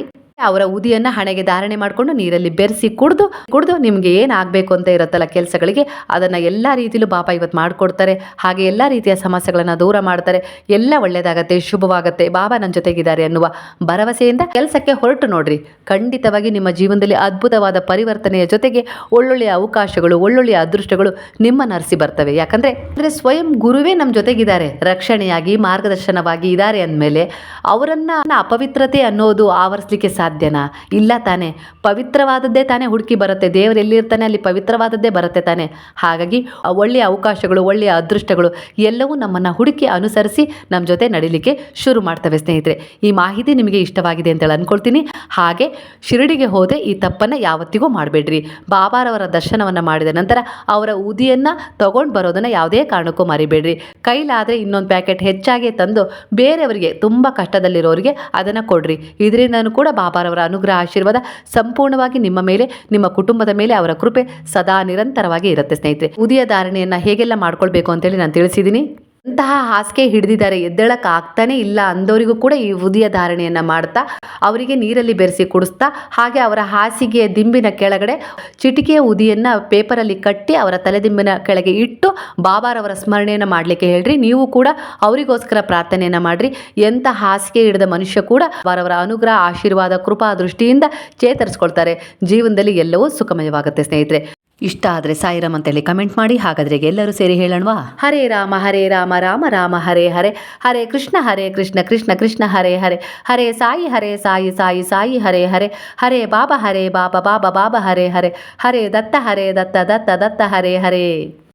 ಅವರ ಉದಿಯನ್ನು ಹಣೆಗೆ ಧಾರಣೆ ಮಾಡಿಕೊಂಡು ನೀರಲ್ಲಿ ಬೆರೆಸಿ ಕುಡಿದು ಕುಡಿದು ನಿಮಗೆ ಏನಾಗಬೇಕು ಅಂತ ಇರುತ್ತಲ್ಲ ಕೆಲಸಗಳಿಗೆ, ಅದನ್ನು ಎಲ್ಲ ರೀತಿಲೂ ಬಾಬಾ ಇವತ್ತು ಮಾಡಿಕೊಡ್ತಾರೆ. ಹಾಗೆ ಎಲ್ಲ ರೀತಿಯ ಸಮಸ್ಯೆಗಳನ್ನು ದೂರ ಮಾಡ್ತಾರೆ. ಎಲ್ಲ ಒಳ್ಳೆಯದಾಗತ್ತೆ ಶುಭವಾಗತ್ತೆ. ಬಾಬಾ ನನ್ನ ಜೊತೆಗಿದ್ದಾರೆ ಅನ್ನುವ ಭರವಸೆಯಿಂದ ಕೆಲಸಕ್ಕೆ ಹೊರಟು ನೋಡ್ರಿ. ಖಂಡಿತವಾಗಿ ನಿಮ್ಮ ಜೀವನದಲ್ಲಿ ಅದ್ಭುತವಾದ ಪರಿವರ್ತನೆಯ ಜೊತೆಗೆ ಒಳ್ಳೊಳ್ಳೆಯ ಅವಕಾಶಗಳು ಒಳ್ಳೊಳ್ಳೆಯ ಅದೃಷ್ಟಗಳು ನಿಮ್ಮ ನರಸಿ ಬರ್ತವೆ. ಯಾಕಂದರೆ, ಅಂದರೆ ಸ್ವಯಂ ಗುರುವೇ ನಮ್ಮ ಜೊತೆಗಿದ್ದಾರೆ. ರಕ್ಷಣೆಯಾಗಿ, ಮಾರ್ಗದರ್ಶನವಾಗಿ ಇದ್ದಾರೆ ಅಂದಮೇಲೆ ಅವರನ್ನು ಅಪವಿತ್ರತೆ ಅನ್ನೋದು ಆವರಿಸಲಿಕ್ಕೆ ಸಾಧ್ಯನಾ? ಇಲ್ಲ ತಾನೆ. ಪವಿತ್ರವಾದದ್ದೇ ತಾನೆ ಹುಡುಕಿ ಬರುತ್ತೆ. ದೇವರು ಎಲ್ಲಿರ್ತಾನೆ ಅಲ್ಲಿ ಪವಿತ್ರವಾದದ್ದೇ ಬರುತ್ತೆ ತಾನೆ. ಹಾಗಾಗಿ ಒಳ್ಳೆಯ ಅವಕಾಶಗಳು, ಒಳ್ಳೆಯ ಅದೃಷ್ಟಗಳು ಎಲ್ಲವೂ ನಮ್ಮನ್ನು ಹುಡುಕಿ ಅನುಸರಿಸಿ ನಮ್ಮ ಜೊತೆ ನಡೀಲಿಕ್ಕೆ ಶುರು ಮಾಡ್ತವೆ ಸ್ನೇಹಿತರೆ. ಈ ಮಾಹಿತಿ ನಿಮಗೆ ಇಷ್ಟವಾಗಿದೆ ಅಂತೇಳಿ ಅಂದ್ಕೊಳ್ತೀನಿ ಹಾಗೆ ಶಿರಡಿಗೆ ಹೋದರೆ ಈ ತಪ್ಪನ್ನು ಯಾವತ್ತಿಗೂ ಮಾಡಬೇಡ್ರಿ. ಬಾಬಾರವರ ದರ್ಶನವನ್ನು ಮಾಡಿದ ನಂತರ ಅವರ ಉದಿಯನ್ನು ತಗೊಂಡು ಬರೋದನ್ನು ಯಾವುದೇ ಕಾರಣಕ್ಕೂ ಮರಿಬೇಡ್ರಿ. ಕೈಲಾದರೆ ಇನ್ನೊಂದು ಪ್ಯಾಕೆಟ್ ಹೆಚ್ಚಾಗಿ ತಂದು ಬೇರೆಯವರಿಗೆ ತುಂಬ ಕಷ್ಟದಲ್ಲಿರೋರಿಗೆ ಅದನ್ನು ಕೊಡ್ರಿ. ಇದರಿಂದನೂ ಕೂಡ ಬಾಬಾರವರ ಅನುಗ್ರಹ ಆಶೀರ್ವಾದ ಸಂಪೂರ್ಣವಾಗಿ ನಿಮ್ಮ ಮೇಲೆ, ನಿಮ್ಮ ಕುಟುಂಬದ ಮೇಲೆ, ಅವರ ಕೃಪೆ ಸದಾ ನಿರಂತರವಾಗಿ ಇರುತ್ತೆ ಸ್ನೇಹಿತರೆ. ಉದಯ ಧಾರಣೆಯನ್ನು ಹೇಗೆಲ್ಲ ಮಾಡ್ಕೊಳ್ಬೇಕು ಅಂತೇಳಿ ನಾನು ತಿಳಿಸಿದ್ದೀನಿ. ಇಂತಹ ಹಾಸಿಗೆ ಹಿಡಿದಿದ್ದಾರೆ ಎದ್ದೇಳಕ್ಕೆ ಆಗ್ತಾನೆ ಇಲ್ಲ ಅಂದವರಿಗೂ ಕೂಡ ಈ ಉದಿಯ ಧಾರಣೆಯನ್ನು ಮಾಡ್ತಾ, ಅವರಿಗೆ ನೀರಲ್ಲಿ ಬೆರೆಸಿ ಕುಡಿಸ್ತಾ, ಹಾಗೆ ಅವರ ಹಾಸಿಗೆಯ ದಿಂಬಿನ ಕೆಳಗಡೆ ಚಿಟಿಕೆಯ ಉದಿಯನ್ನು ಪೇಪರಲ್ಲಿ ಕಟ್ಟಿ ಅವರ ತಲೆದಿಂಬಿನ ಕೆಳಗೆ ಇಟ್ಟು ಬಾಬಾರವರ ಸ್ಮರಣೆಯನ್ನು ಮಾಡಲಿಕ್ಕೆ ಹೇಳ್ರಿ. ನೀವು ಕೂಡ ಅವರಿಗೋಸ್ಕರ ಪ್ರಾರ್ಥನೆಯನ್ನು ಮಾಡಿರಿ. ಎಂಥ ಹಾಸಿಗೆ ಹಿಡಿದ ಮನುಷ್ಯ ಕೂಡ ಅವರವರ ಅನುಗ್ರಹ, ಆಶೀರ್ವಾದ, ಕೃಪಾ ದೃಷ್ಟಿಯಿಂದ ಚೇತರಿಸ್ಕೊಳ್ತಾರೆ. ಜೀವನದಲ್ಲಿ ಎಲ್ಲವೂ ಸುಖಮಯವಾಗುತ್ತೆ ಸ್ನೇಹಿತರೆ. ಇಷ್ಟ ಆದರೆ ಸಾಯಿರಾಮ್ ಅಂತೇಳಿ ಕಮೆಂಟ್ ಮಾಡಿ, ಹಾಗಾದ್ರೆ ಎಲ್ಲರೂ ಸೇರಿ ಹೇಳೋಣವಾ? ಹರೇ ರಾಮ ಹರೇ ರಾಮ ರಾಮ ರಾಮ, ಹರೇ ಹರೇ ಹರೇ ಕೃಷ್ಣ ಹರೇ ಕೃಷ್ಣ ಕೃಷ್ಣ ಕೃಷ್ಣ, ಹರೇ ಹರೇ ಹರೇ ಸಾಯಿ ಹರೇ ಸಾಯಿ ಸಾಯಿ ಸಾಯಿ, ಹರೇ ಹರೇ ಹರೇ ಬಾಬಾ ಹರೇ ಬಾಬಾ ಬಾಬಾ ಬಾಬಾ, ಹರೇ ಹರೇ ಹರೇ ದತ್ತ ಹರೇ ದತ್ತ ದತ್ತ ದತ್ತ, ಹರೇ ಹರೇ.